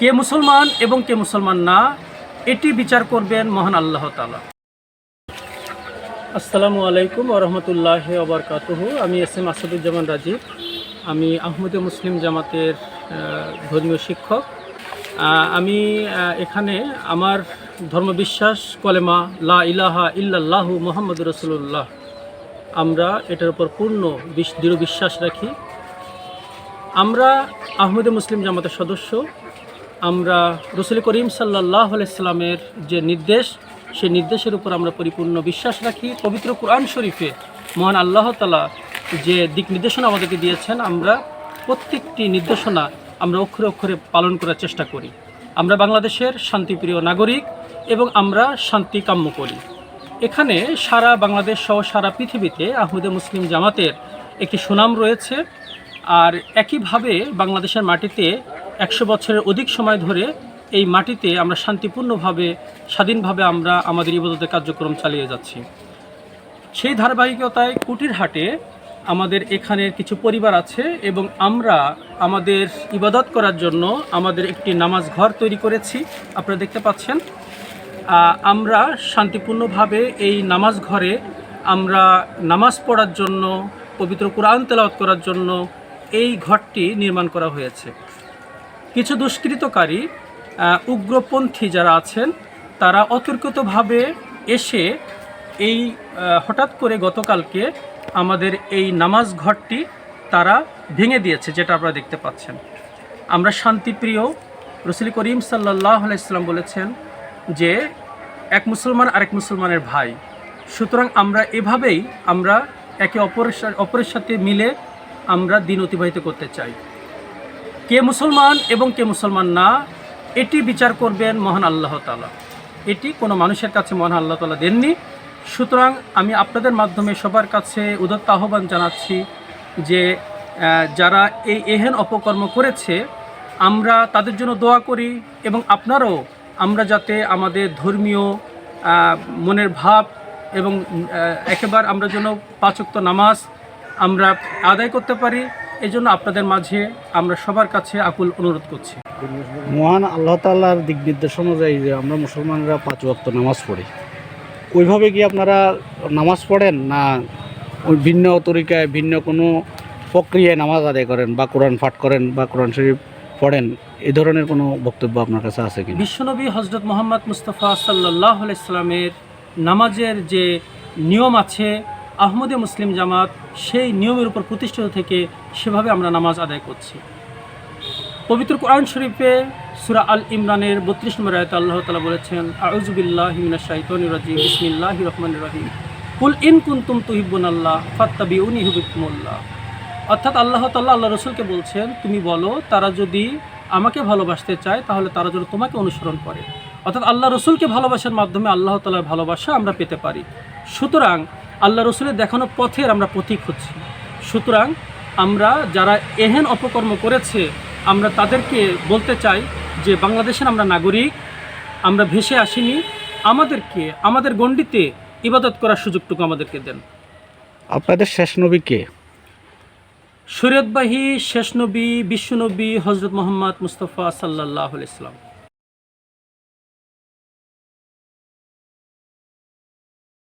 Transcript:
কে মুসলমান এবং কে মুসলমান না, এটি বিচার করবেন মহান আল্লাহ তালা আসসালামু আলাইকুম ওরহমতুল্লাহ ওবরকাতুহ আমি এস এম আসাদুজ্জামান রাজীব। আমি আহমদে মুসলিম জামাতের ধর্মীয় শিক্ষক। আমি এখানে আমার ধর্মবিশ্বাস কলেমা লা ইলাহা ইল্লাল্লাহু মোহাম্মদ রসুল্লাহ আমরা এটার উপর পূর্ণ দৃঢ় বিশ্বাস রাখি। আমরা আহমদে মুসলিম জামাতের সদস্য। আমরা রসুল করিম সাল্লাহ ইসলামের যে নির্দেশ, সেই নির্দেশের উপর আমরা পরিপূর্ণ বিশ্বাস রাখি। পবিত্র কোরআন শরীফে মহান আল্লাহ তালা যে দিক নির্দেশনা আমাদেরকে দিয়েছেন, আমরা প্রত্যেকটি নির্দেশনা আমরা অক্ষরে অক্ষরে পালন করার চেষ্টা করি। আমরা বাংলাদেশের শান্তিপ্রিয় নাগরিক এবং আমরা শান্তি কাম্য করি। এখানে সারা বাংলাদেশ সহ সারা পৃথিবীতে আহমদে মুসলিম জামাতের একটি সুনাম রয়েছে। আর একইভাবে বাংলাদেশের মাটিতে একশো বছরের অধিক সময় ধরে এই মাটিতে আমরা শান্তিপূর্ণভাবে, স্বাধীনভাবে আমরা আমাদের ইবাদতের কার্যক্রম চালিয়ে যাচ্ছি। সেই ধারাবাহিকতায় কুটিরহাটে আমাদের এখানের কিছু পরিবার আছে এবং আমরা আমাদের ইবাদত করার জন্য আমাদের একটি নামাজ ঘর তৈরি করেছি। আপনারা দেখতে পাচ্ছেন আমরা শান্তিপূর্ণভাবে এই নামাজ ঘরে আমরা নামাজ পড়ার জন্য, পবিত্র কোরআন তেলাওয়াত করার জন্য এই ঘরটি নির্মাণ করা হয়েছে। কিছু দুষ্কৃতকারী উগ্রপন্থী যারা আছেন, তারা অতর্কিতভাবে এসে এই হঠাৎ করে গতকালকে আমাদের এই নামাজ ঘরটি তারা ভেঙে দিয়েছে, যেটা আপনারা দেখতে পাচ্ছেন। আমরা শান্তিপ্রিয় রসুল করিম সাল্লাহ আলাইসাল্লাম বলেছেন যে, এক মুসলমান আরেক মুসলমানের ভাই। সুতরাং আমরা এভাবেই আমরা একে অপরের অপরের সাথে মিলে আমরা দিন অতিবাহিত করতে চাই। কে মুসলমান এবং কে মুসলমান না, এটি বিচার করবেন মহান আল্লাহ তালা এটি কোনো মানুষের কাছে মহান আল্লাহ তালা দেননি। সুতরাং আমি আপনাদের মাধ্যমে সবার কাছে উদত্ত আহ্বান জানাচ্ছি যে যারা এই এহেন অপকর্ম করেছে, আমরা তাদের জন্য দোয়া করি এবং আপনারাও আমরা যাতে আমাদের ধর্মীয় মনের ভাব এবং একেবারে আমরা যেন পাঁচক্ত নামাজ আমরা আদায় করতে পারি। এই জন্য আপনাদের মাঝে আমরা সবার কাছে আকুল অনুরোধ করছি। মহান আল্লাহ তাল্লাহর দিক নির্দেশ অনুযায়ী যে আমরা মুসলমানরা পাঁচ ওয়াক্ত নামাজ পড়ি। ওইভাবে কি আপনারা নামাজ পড়েন না ওই ভিন্ন তরিকায় ভিন্ন কোনো প্রক্রিয়ায় নামাজ আদায় করেন বা কোরআন পাঠ করেন বা কোরআন শরীফ পড়েন? এই ধরনের কোনো বক্তব্য আপনার কাছে আছে কি বিশ্বনবী হজরত মোহাম্মদ মুস্তফা সাল্লাহ ইসলামের নামাজের যে নিয়ম আছে আহমদে মুসলিম জামাত সেই নিয়মের উপর প্রতিষ্ঠিত থেকে সেভাবে আমরা নামাজ আদায় করছি। পবিত্র কোরআন শরীফে সুরা আল ইমরানের বত্রিশ নম্বর আয়ত আল্লাহ তালা বলেছেন আউজুবিল্লাহ হিমিনা শাহিতনির রাজিম বিসমিল্লাহ রহমান রহিম। কুল ইন কুন্তুম তুহিবুন আল্লাহ ফাত্তাবি উনি হুবিকুমুল্লাহ অর্থাৎ আল্লাহ তাল্লাহ আল্লাহ রসুলকে বলছেন, তুমি বলো, তারা যদি আমাকে ভালোবাসতে চায়, তাহলে তারা যেন তোমাকে অনুসরণ করে। অর্থাৎ আল্লাহ রসুলকে ভালোবাসার মাধ্যমে আল্লাহ তালার ভালোবাসা আমরা পেতে পারি। সুতরাং আল্লাহ রসুলের দেখানো পথের আমরা পথিক হচ্ছি। সুতরাং আমরা যারা এহেন অপকর্ম করেছে আমরা তাদেরকে বলতে চাই যে বাংলাদেশের আমরা নাগরিক আমরা ভেসে আসিনি আমাদেরকে আমাদের গণ্ডিতে ইবাদত করার সুযোগটুকু আমাদেরকে দেন। আপনাদের শেষ নবী কে? শরীয়তবাহী শেষ নবী বিশ্বনবী হজরত মোহাম্মদ মুস্তফা সাল্লাহ ইসলাম